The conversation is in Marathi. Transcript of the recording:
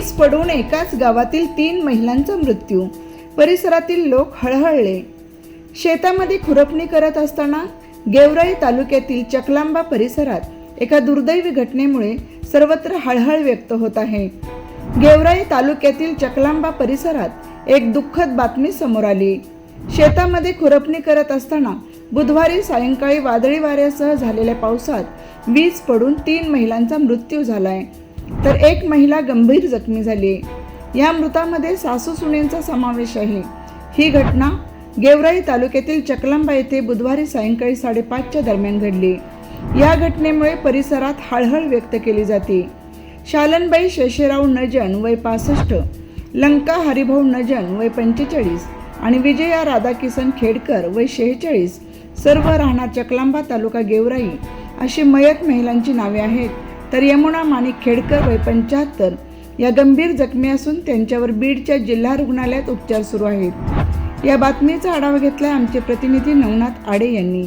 वीज पडून एकाच गावातील तीन महिलांचा मृत्यू. परिसरातील लोक हळहळले. शेतामध्ये खुरपणी करत असताना गेवराई तालुक्यातील चकलांबा परिसरात एका दुर्दैवी घटनेमुळे सर्वत्र हळहळ व्यक्त होत आहे. गेवराई तालुक्यातील चकलांबा परिसरात एक दुःखद बातमी समोर आली. शेतामध्ये खुरपणी करत असताना बुधवारी सायंकाळी वादळी वाऱ्यासह झालेल्या पावसात वीज पडून तीन महिलांचा मृत्यू झालाय. तर एक महिला गंभीर जखमी झाली. या मृतामध्ये सासू सुनेंचा समावेश आहे. ही घटना गेवराई तालुक्यातील चकलांबा येथे बुधवारी सायंकाळी साडेपाचच्या दरम्यान घडली. या घटनेमुळे परिसरात हळहळ व्यक्त केली जाते. शालनबाई शशीराव नजन वय पासष्ट लंका हरिभाऊ नजन वय पंचेचाळीस आणि विजया राधाकिसन खेडकर वय शेहेचाळीस सर्व राहणार चकलांबा तालुका गेवराई अशी मयत महिलांची नावे आहेत. तर यमुना माणिक खेडकर वय पंच्याहत्तर या गंभीर जखमी असून त्यांच्यावर बीडच्या जिल्हा रुग्णालयात उपचार सुरू आहेत. या बातमीचा आढावा घेतला आमचे प्रतिनिधी नवनाथ आडे यांनी.